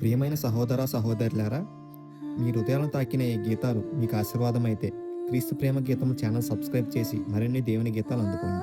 ప్రియమైన సహోదర సహోదరులారా మీ హృదయాలను తాకిన ఈ గీతాలు మీకు ఆశీర్వాదం అయితే క్రీస్తు ప్రేమ గీతం ఛానల్ సబ్స్క్రైబ్ చేసి మరిన్ని దేవుని గీతాలు అందుకోండి.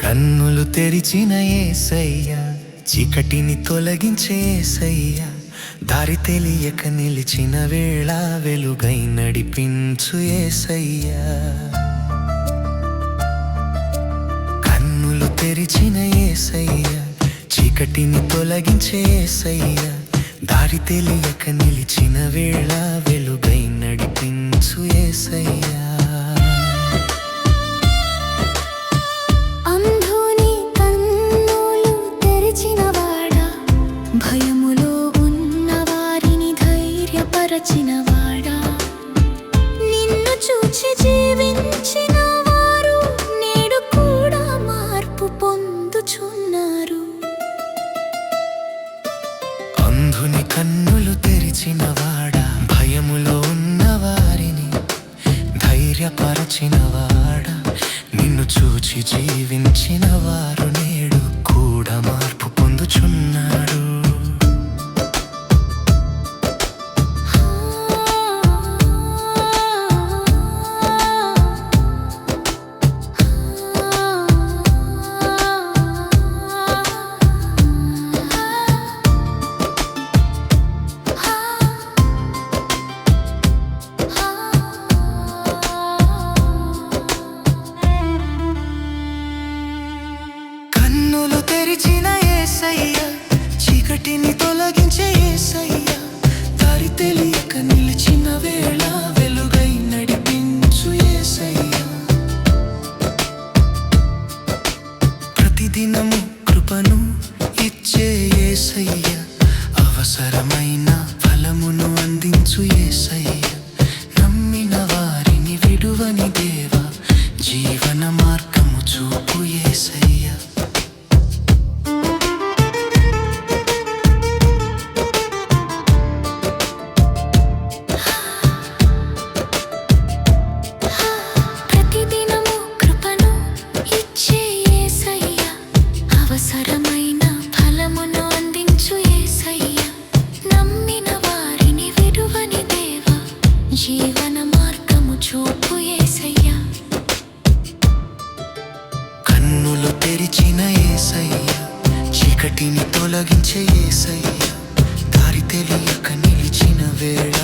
కన్నులు తెరిచిన ఏసయ్యా చీకటిని తొలగించే ఏసయ్య. దారి తెలియక నిలిచిన వేళ వెలుగై నడిపించు ఏసయ్య. కన్నులు తెరిచిన ఏసయ్య. చీకటిని తొలగించే ఏసయ్య. దారి తెలియక నిలిచిన వేళ వెలుగై నడిపించు ఏసయ్యా. చూచి జీవించిన వారు ప్రతిదినము కృపను ఇచ్చే ఏసయ్య. అవసరమైన ఫలమును అందించు ఏసయ్య. చీకటిని తొలగించే ఏసయ్య. దారి తెలియక నిలిచిన వేళ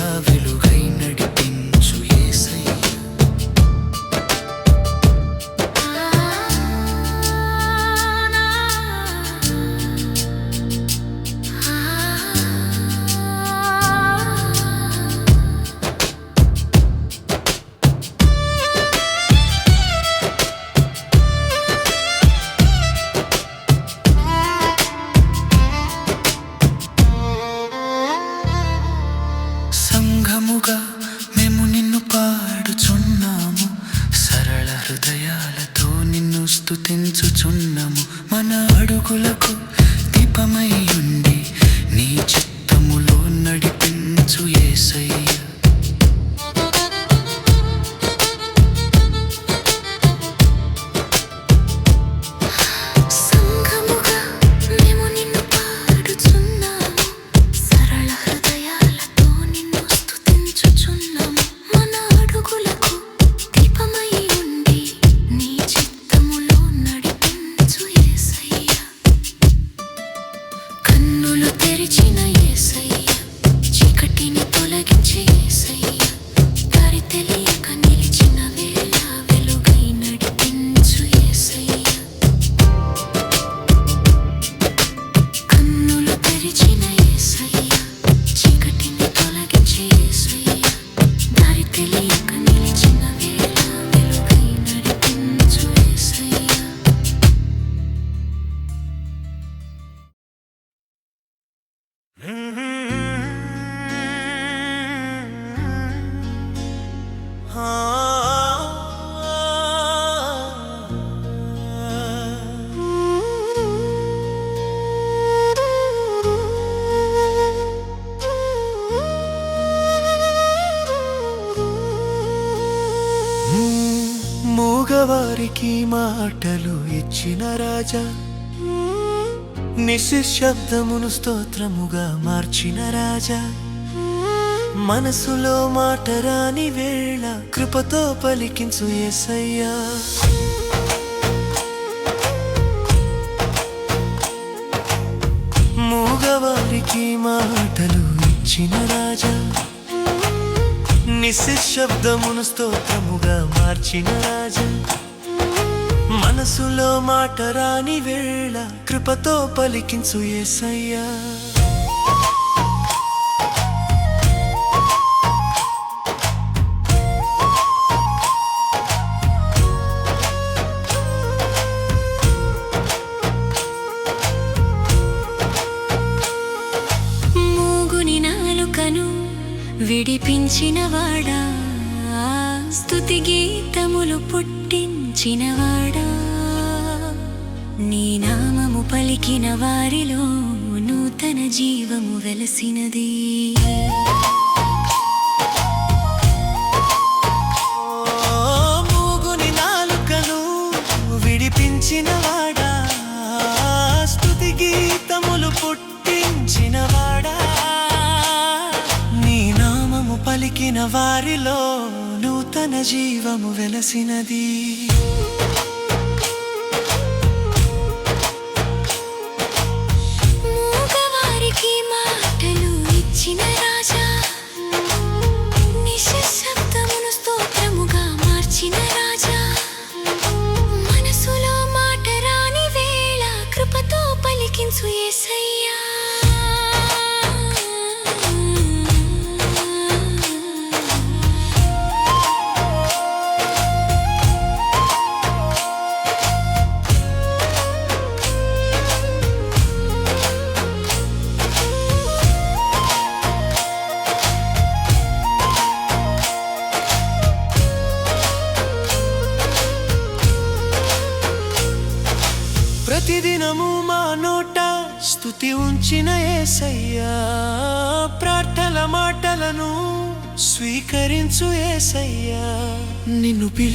నిశబ్దమును స్తోత్రముగా మార్చిన రాజా. మనసులో మాట రాని వేళ కృపతో పలికించు యేసయ్యా మూగవారికి మాటలు ఇచ్చిన రాజా. నిశ్శబ్దమును స్తోత్రముగా మార్చిన రాజా. మనసులో మాట రాని వేళ కృపతో పలికించు ఏసయ్యా. మూగుని నాలుకను విడిపించినవాడా స్తుతి గీతములు పుట్టించినవాడా? నీ నామము పలికిన వారిలో నూతన జీవము వెలసినది. ఓ మూగుని నాలుకను విడిపించినవాడా? స్తుతి గీతములు పుట్టించినవాడా? నీ నామము పలికిన వారిలో తన జీవము వెలసినది.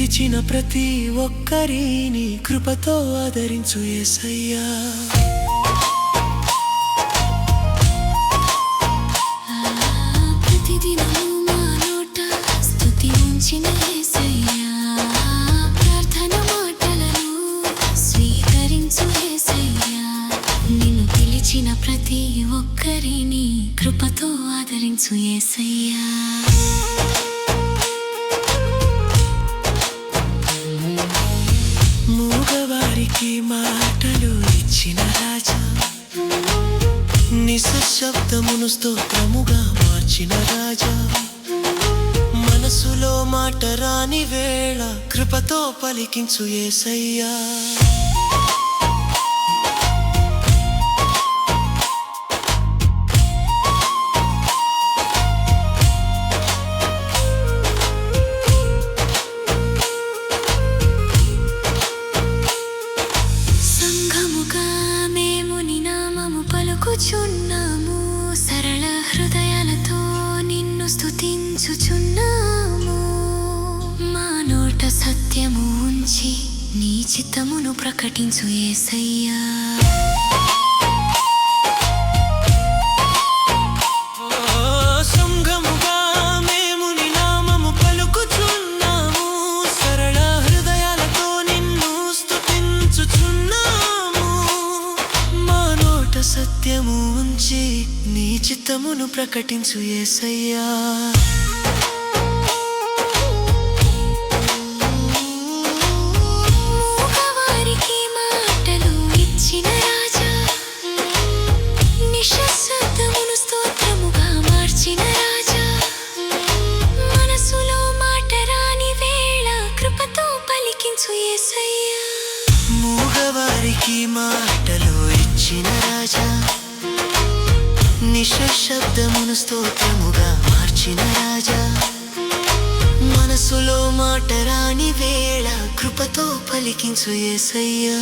పిలిచిన ప్రతి ఒక్కరిని కృపతో ఆదరించు ఏసయ్యా. ప్రార్థన ప్రతి ఒక్కరిని కృపతో ఆదరించు ఏసయ్యా. నిశ్శబ్దమును స్తోత్రముగా మార్చిన రాజా. మనసులో మాట రాని వేళ కృపతో పలికించు ఏసయ్యా. సత్యము ఉంచి నీ చిత్తమును ప్రకటించు ఏసయ్యా. యేసు యేసయ్యా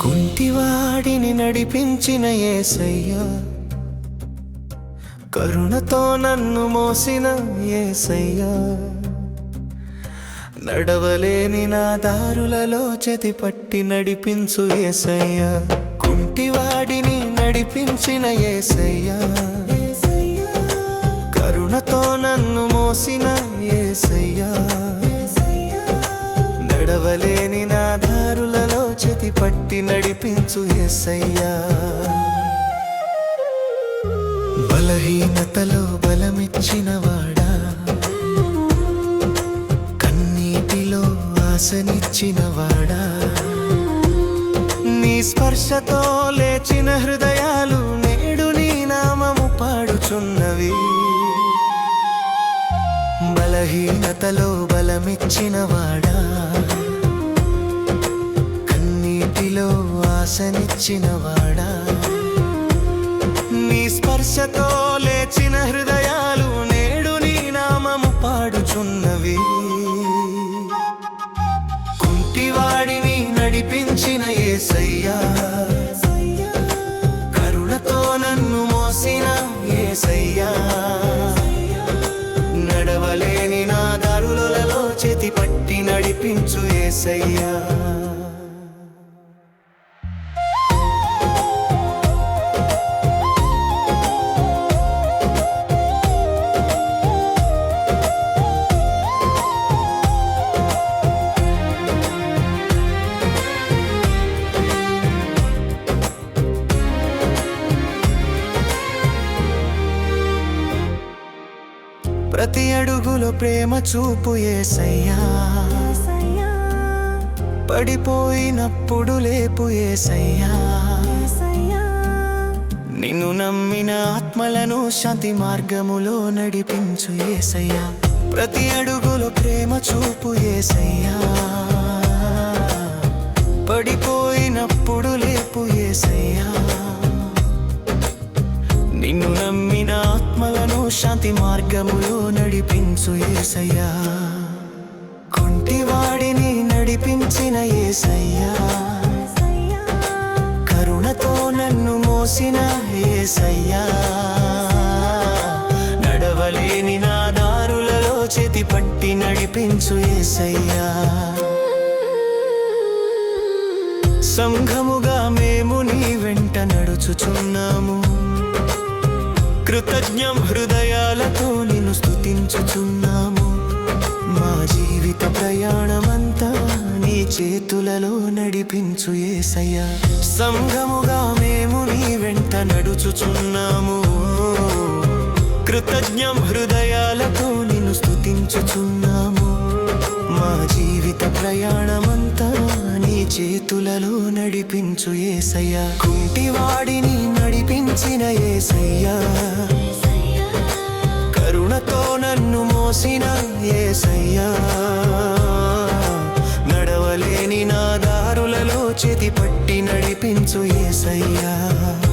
కుంటివాడిని నడిపించిన ఏసయ్య. కరుణతో నన్ను మోసిన ఏసయ్యా. తడవలేని నా దారులలో చెతి పట్టి నడిపించు ఏసయ్యా. కుంటివాడిని నడిపించిన ఏసయ్యా. కరుణతో నన్ను మోసిన ఏసయ్యా. నడవలేని నా దారులలో చెతి పట్టి నడిపించు ఏసయ్యా. బలహీనతలో బలమిచ్చిన వాడు ఆశనిచ్చిన వాడా నీ స్పర్శతో లేచిన హృదయాలు నేడు నీ నామము పాడుచున్నవి. బలహీనతలో బలమిచ్చిన వాడా కన్నీటిలో ఆశనిచ్చిన వాడా నీ స్పర్శతో ఏసయ్యా. కరుణతో నన్ను మోసిన ఏసయ్యా. నడవలేని నా దారులలో చేతి పట్టి నడిపించు ఏసయ్యా. చూపు ఏసయ్యా. పడిపోయినప్పుడు లేపు ఏసయ్యా. నిన్ను నమ్మిన ఆత్మలను శాంతి మార్గములో నడిపించు ఏసయ్యా. ప్రతి అడుగులో ప్రేమ చూపు ఏసయ్యా. పడిపోయినప్పుడు లేపు ఏసయ్యా. నిన్ను నమ్మిన శాంతి మార్గములో నడిపించు ఏసయ్యా. కుంటివాడిని నడిపించిన ఏసయ్యా. కరుణతో నన్ను మోసిన ఏసయ్యా. నడవలేని నా దారులలో చేతి పట్టి నడిపించు ఏసయ్యా. సంఘముగా మేము నీ వెంట నడుచుచున్నాము. కృతజ్ఞం హృదయాలతో నిన్ను స్తుతించుచున్నాము. మా జీవిత ప్రయాణమంతా నీ చేతులలో నడిపించు ఏసయ్యా. సంఘముగా మేము నీ వెంట నడుచుచున్నాము. కృతజ్ఞం హృదయాలతో నిన్ను స్తుతించుచున్నాము. మా జీవిత ప్రయాణం చేతులలో నడిపించు ఏసయ్యా. కుంటివాడిని నడిపించిన ఏసయ్యా. కరుణతో నన్ను మోసిన ఏసయ్యా. నడవలేని నా దారులలో చేతి పట్టి నడిపించు ఏసయ్యా.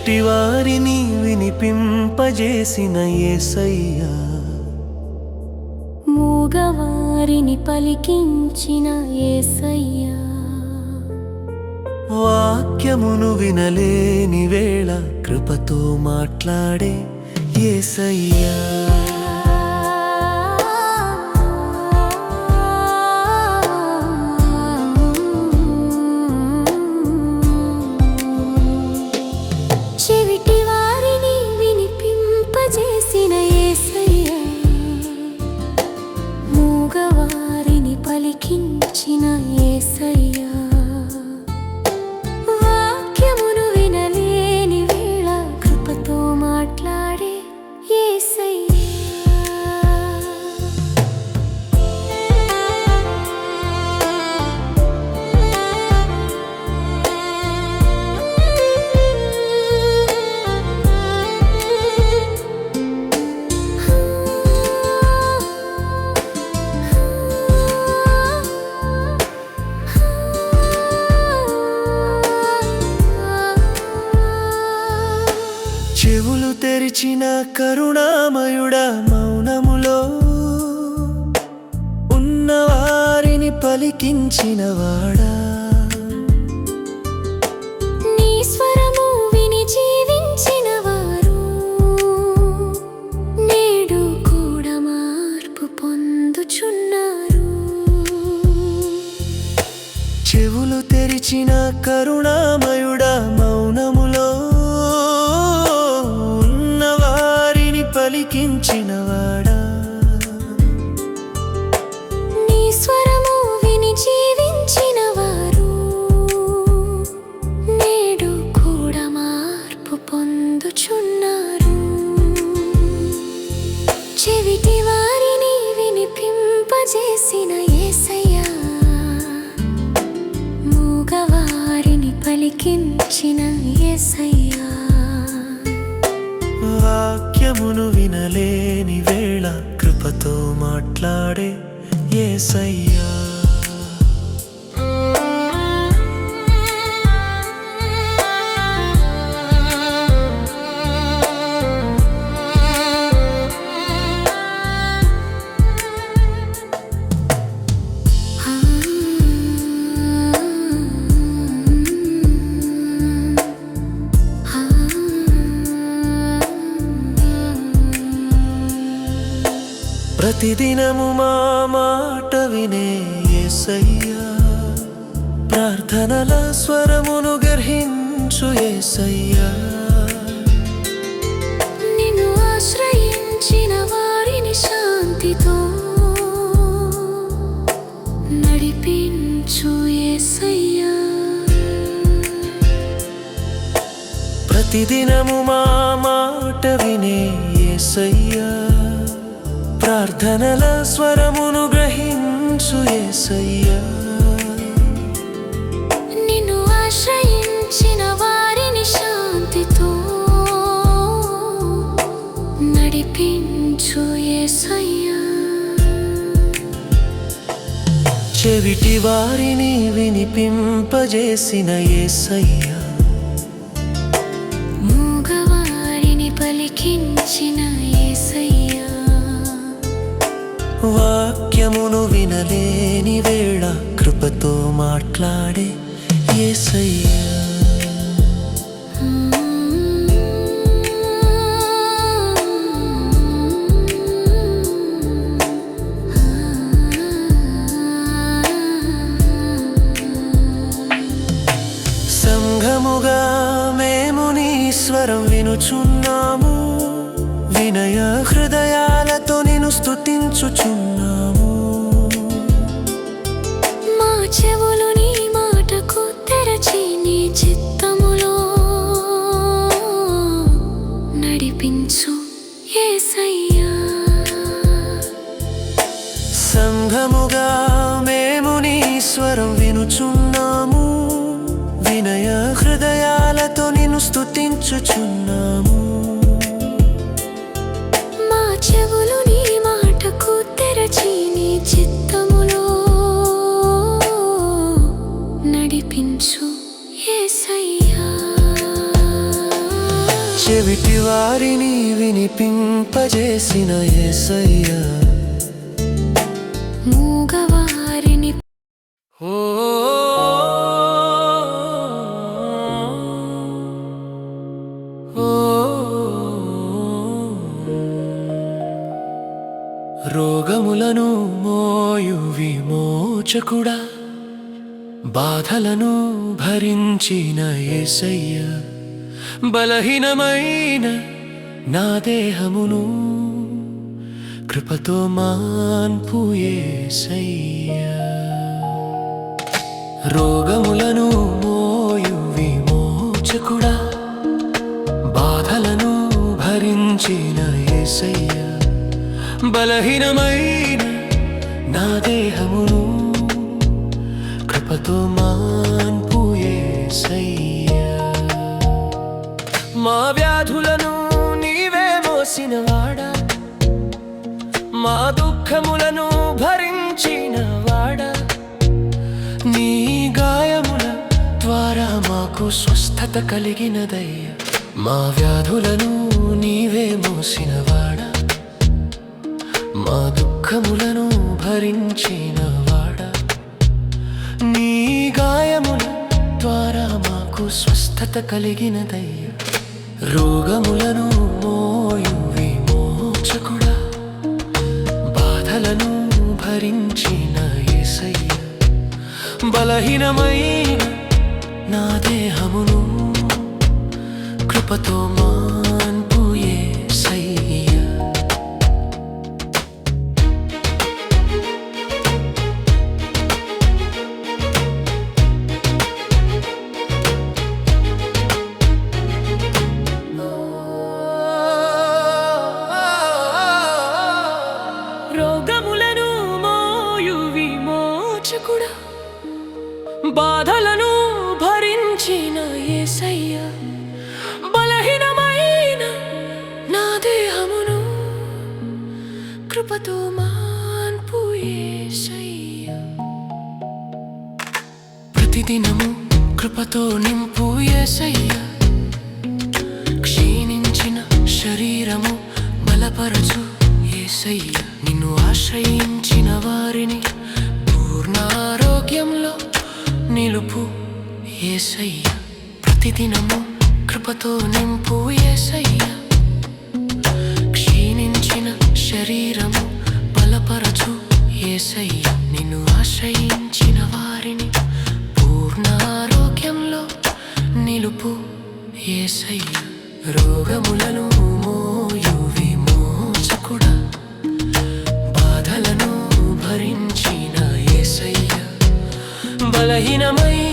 చెవిటి వారిని వినిపింపజేసిన ఏసయ్యా. మూగవారిని పలికించిన ఏసయ్యా. వాక్యమును వినలేని వేళ కృపతో మాట్లాడే ఏసయ్యా. విడిచిన కరుణామయుడా మౌనములో ఉన్నవారిని పలికించినవాడా ప్రతిదినము మా మాట వినే ఏసయ్యా. ప్రార్థనల స్వరమును గర్హించు ఏసయ్యా. నిన్ను ఆశ్రయించిన వారిని శాంతితో నడిపించు యేసయ్యా ప్రతిదినము మా మాట వినే ఏసయ్యా. ప్రార్థనల స్వరమును గ్రహించు ఏసయ్యా. నిన్ను ఆశ్రయించిన వారిని శాంతితో నడిపించు యేసయ్యా చెవిటి వారిని వినిపింపజేసిన ఏసయ్యా. వాక్యమును వినలేని వేళ కృపతో మాట్లాడే ఏసయ్యా. సంఘముగా మేము నీ స్వరం వినుచున్నాము. వినయ హృదయాలతో నేను స్థుతించుచున్నా తెరచి నీ చిత్తములో నడిపించు యేసయ్యా సంఘముగా మేము నీ స్వరం వినుచున్నాము. వినయ హృదయాలతో నిన్ను స్తుతించుచున్నాము. చెవిటి వారిని వినిపింపజేసిన యేసయ్యా మూగవారిని ఓ. రోగములను మోయు విమోచకుడా బాధలను భరించిన ఏసయ్య బలహీనమైన నా దేహమును కృపతో మాన్పు ఏసయ్య. రోగములను మోయు విమోచకుడా బాధలను భరించిన ఏసయ్య బలహీనమైన నా దేహమును బ్రతుమాన్పు మా వ్యాధులను నీవే మా దుఃఖములను భరించినవాడా? నీ గాయముల ద్వారా మాకు స్వస్థత కలిగినదయ్యా. మా వ్యాధులను నీవే మోసినవాడా? మా దుఃఖములను భరించిన నాకు స్వస్థత కలిగినదయ్య రోగములను కృపతో మాన్పు ప్రతిదినము కృపతో నింపు క్షీణించిన శరీరము బలపరచు ఏసయ్య నిన్ను ఆశ్రయించిన వారిని పూర్ణారోగ్యంలో నిలుపు ఏసయ్య ప్రతిదినము కృపతో నింపు ఏసయ్య பலகீனமை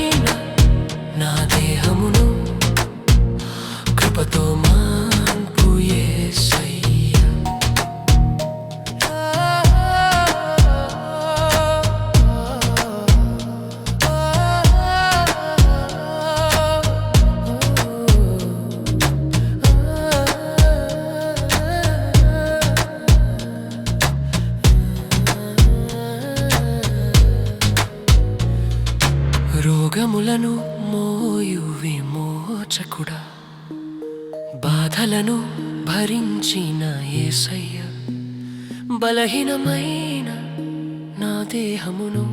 బలహీనమైన నా దేహమును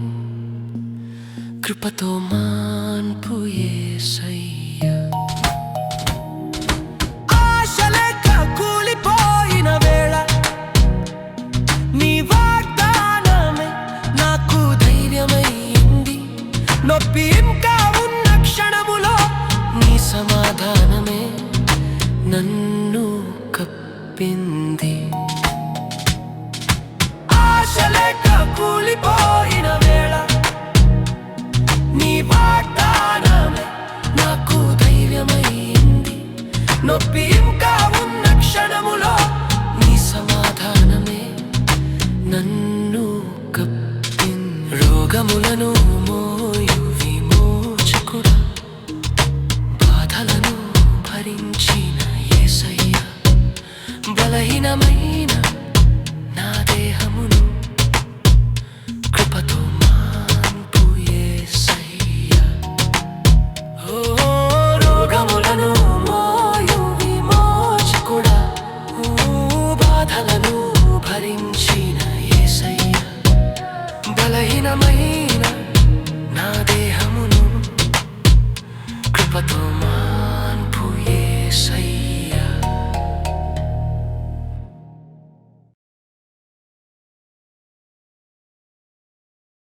కృపతో మాన్పు ఏసయ్య. యుగములను